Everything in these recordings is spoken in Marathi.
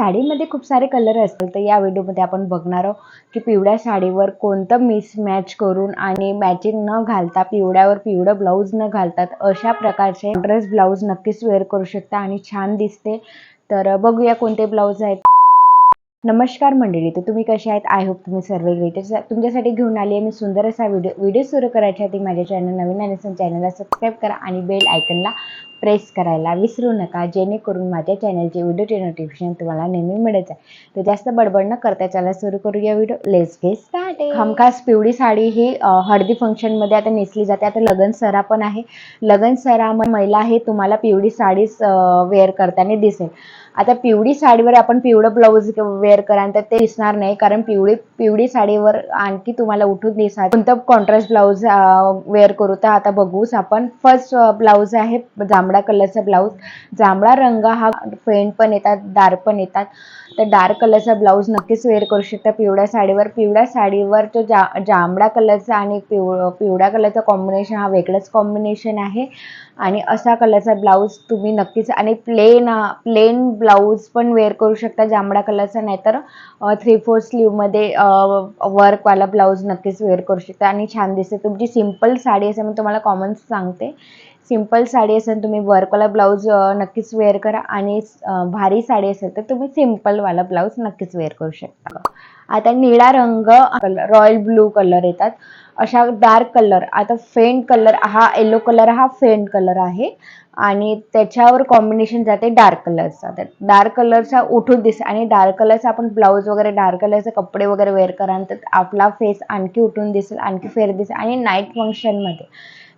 साडीमध्ये खूप सारे कलर असतील तर या व्हिडिओमध्ये आपण बघणार आहोत की पिवळ्या साडीवर कोणतं मिसमॅच करून आणि मॅचिंग न घालता पिवळ्यावर पिवळं ब्लाऊज न घालतात अशा प्रकारचे ड्रेस ब्लाऊज नक्कीच वेअर करू शकता आणि छान दिसते. तर बघूया कोणते ब्लाऊज आहेत. नमस्कार मंडळी तर तुम्ही कसे आहेत? आय होप तुम्ही सर्व ग्रेटेस्ट तुमच्यासाठी घेऊन आली आहे मी सुंदर असा व्हिडिओ व्हिडिओ सुरू करायच्या आधी माझ्या चॅनल नवीन आणि चॅनलला सबस्क्राईब करा आणि बेल आयकनला प्रेस करायला विसरू नका. जेणेकरून माझ्या चॅनलचे व्हिडिओचे नोटिफिकेशन तुम्हाला नेहमी मिळत आहे. तर जास्त बडबड न करता चला सुरू करूया व्हिडिओ लेस गेट स्टार्ट हमखास पिवळी साडी ही हळदी फंक्शनमध्ये आता नेसली जाते. आता लगन सरा पण आहे. लगन सरा महिला हे तुम्हाला पिवळी साडीच वेअर करताना दिसेल. आता पिवळी साडीवर आपण पिवळं ब्लाऊज वेअर कराल तर ते दिसणार नाही. कारण पिवळी पिवळी साडीवर आणखी तुम्हाला उठून दिसणार कोणतं कॉन्ट्रास्ट ब्लाऊज वेअर करू तर आता बघूच आपण. फर्स्ट ब्लाऊज आहे जांभळा जांभळा कलरचा ब्लाऊज. जांभळा रंग हा फेंट पण येतात डार्क पण येतात. तर डार्क कलरचा ब्लाऊज नक्कीच वेअर करू शकता. पिवळ्या साडीवर पिवळ्या साडीवर तो जा जांभळा कलरचा आणि पिव पिवळ्या कलरचा कॉम्बिनेशन हा वेगळंच कॉम्बिनेशन आहे. आणि असा कलरचा ब्लाऊज तुम्ही नक्कीच आणि प्लेन प्लेन ब्लाऊज पण वेअर करू शकता जांभळा कलरचा. नाहीतर थ्री फोर स्लीवमध्ये वर्कवाला ब्लाऊज नक्कीच वेअर करू शकता. आणि छान दिसते. तुमची सिंपल साडी असेल मी तुम्हाला कॉमन सांगते. सिंपल साडी असेल तुम्ही वर्कवाला ब्लाऊज नक्कीच वेअर करा आणि भारी साडी असेल तर तुम्ही सिम्पलवाला ब्लाऊज नक्कीच वेअर करू शकता. आता निळा रंग रॉयल ब्लू कलर येतात. अशा डार्क कलर आता फेंट कलर हा येलो कलर हा फेंट कलर आहे. आणि त्याच्यावर कॉम्बिनेशन जाते डार्क कलरचा. तर डार्क कलरचा उठून दिस आणि डार्क कलरचा आपण ब्लाऊज वगैरे डार्क कलरचे कपडे वगैरे वेअर कराल तर आपला फेस आणखी उठून दिसेल आणखी फेर दिसेल आणि नाईट फंक्शनमध्ये.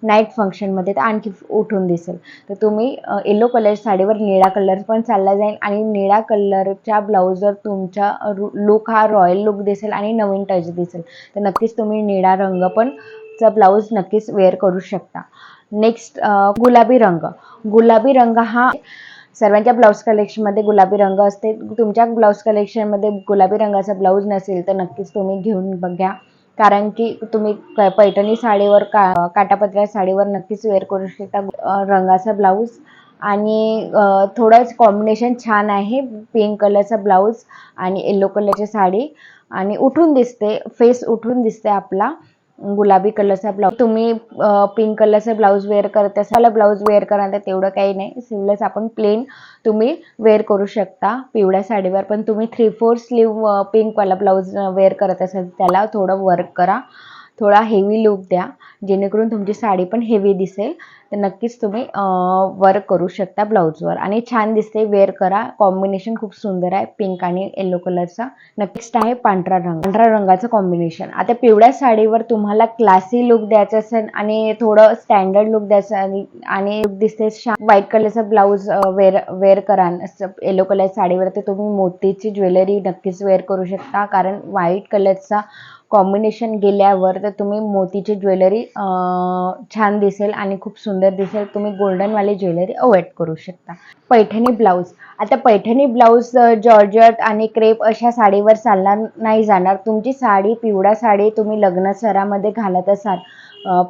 नाईट फंक्शनमध्ये तर आणखी उठून दिसेल. तर तुम्ही येलो कलर साडीवर निळा कलर पण चालला जाईल आणि निळा कलरच्या ब्लाऊजवर तुमचा लुक हा रॉयल लुक दिसेल आणि नवीन टच दिसेल. तर नक्कीच तुम्ही निळा रंग पण चा ब्लाऊज नक्कीच वेअर करू शकता. नेक्स्ट गुलाबी रंग. गुलाबी रंग हा सर्वांच्या ब्लाऊज कलेक्शनमध्ये गुलाबी रंग असते. तुमच्या ब्लाऊज कलेक्शनमध्ये गुलाबी रंगाचा ब्लाऊज नसेल तर नक्कीच तुम्ही घेऊन बघा कारण की तुम्ही पैठणी साडीवर का काटापत्र्या साडीवर नक्कीच वेअर करू शकता. अ, रंगाचा ब्लाऊज आणि अ, थोडंच कॉम्बिनेशन छान आहे. पिंक कलरचा ब्लाऊज आणि येलो कलरची साडी. आणि उठून दिसते फेस उठून दिसते आपला. गुलाबी कलरचा ब्लाऊज. तुम्ही पिंक कलरचा ब्लाऊज वेअर करत असाल ब्लाऊज वेअर करा तर तेवढं काही नाही. सिवलेस आपण प्लेन तुम्ही वेअर करू शकता पिवळ्या साडीवर. पण तुम्ही थ्री फोर स्लीव पिंकवाला ब्लाऊज वेअर करत असाल त्याला थोडं वर्क करा. थोडा हेवी लुक द्या. जेणेकरून तुमची साडी पण हेवी दिसेल. तर नक्कीच तुम्ही वर्क करू शकता ब्लाऊजवर. आणि छान दिसते वेअर करा. कॉम्बिनेशन खूप सुंदर आहे पिंक आणि येलो कलरचा. नेक्स्ट आहे पांढरा रंग. पांढरा रंगाचं कॉम्बिनेशन. आता पिवळ्या साडीवर तुम्हाला क्लासी लुक द्यायचं असेल आणि थोडं स्टँडर्ड लुक द्यायचं आणि लुक दिसते व्हाईट कलरचा ब्लाऊज वेअर वेअर करा. येलो कलर साडीवर तर तुम्ही मोतीची ज्वेलरी नक्कीच वेअर करू शकता. कारण व्हाईट कलरचा कॉम्बिनेशन गेल्यावर तर तुम्ही मोतीची ज्वेलरी छान दिसेल आणि खूप सुंदर दिसेल. तुम्ही गोल्डनवाली ज्वेलरी अवॉइड करू शकता. पैठणी ब्लाऊज. आता पैठणी ब्लाऊज जॉर्जट आणि क्रेप अशा साडीवर चालणार नाही जाणार. तुमची साडी पिवळा साडी तुम्ही लग्न सरामध्ये घालत असाल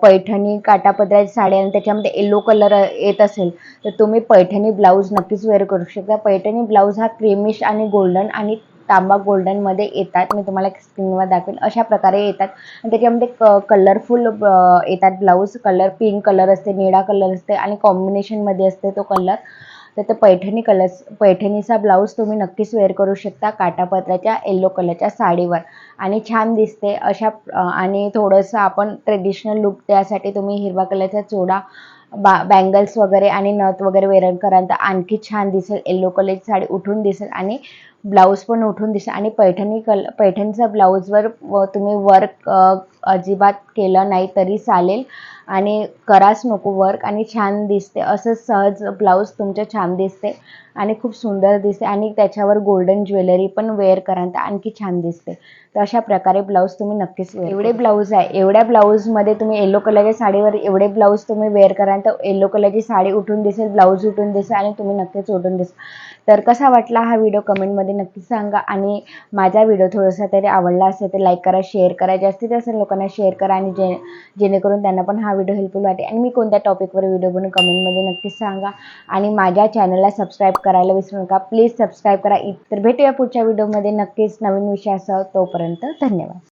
पैठणी काटापदराची साडी आणि त्याच्यामध्ये येलो कलर येत असेल तर तुम्ही पैठणी ब्लाऊज नक्कीच वेअर करू शकता. पैठणी ब्लाऊज हा क्रीमिश आणि गोल्डन आणि तांबा गोल्डनमध्ये येतात. मी तुम्हाला स्क्रीनवर दाखवेल अशा प्रकारे येतात. आणि त्याच्यामध्ये क कलरफुल येतात ब्लाऊज कलर पिंक कलर असते निळा कलर असते आणि कॉम्बिनेशनमध्ये असते तो कलर तर ते पैठणी कलर पैठणीचा ब्लाऊज तुम्ही नक्कीच वेअर करू शकता काटापत्राच्या येलो कलरच्या साडीवर. आणि छान दिसते अशा आणि थोडंसं आपण ट्रेडिशनल लुक त्यासाठी तुम्ही हिरवा कलरचा चोडा बा बँगल्स वगैरे आणि नथ वगैरे वेअर कराल तर आणखी छान दिसेल. येलो कलरची साडी उठून दिसेल आणि ब्लाऊज पण उठून दिसेल. आणि पैठणी कल पैठणीच्या ब्लाऊजवर व तुम्ही वर्क अजिबात केलं नाही तरी चालेल. आणि कराच नको वर्क आणि छान दिसते. असं सहज ब्लाऊज तुमचं छान दिसते. आणि खूप सुंदर दिसते. आणि त्याच्यावर गोल्डन ज्वेलरी पण वेअर कराल तर आणखी छान दिसते. तर अशा प्रकारे ब्लाऊज तुम्ही नक्कीच एवढे ब्लाऊज आहे. एवढ्या ब्लाऊजमध्ये तुम्ही येलो कलरच्या साडीवर एवढे ब्लाऊज तुम्ही वेअर कराल तर येलो कलरची साडी उठून दिसेल ब्लाऊज उठून दिसेल आणि तुम्ही नक्कीच उठून दिसेल. तर कसा वाटला हा व्हिडिओ कमेंटमध्ये नक्की सांगा. आणि माझा व्हिडिओ थोडासा तरी आवडला असेल तर लाईक करा शेअर करा. जास्तीत जास्त लोकांना शेअर करा आणि जे जेणेकरून त्यांना पण हा व्हिडिओ हेल्पफुल वाटेल. आणि मी कोणत्या टॉपिकवर व्हिडिओ बनवून कमेंटमध्ये नक्की सांगा. आणि माझ्या चॅनलला सबस्क्राईब करायला विसरू नका. प्लीज सबस्क्राईब करा. तर भेटूया पुढच्या व्हिडिओमध्ये नक्कीच नवीन विषय असा तोपर्यंत धन्यवाद.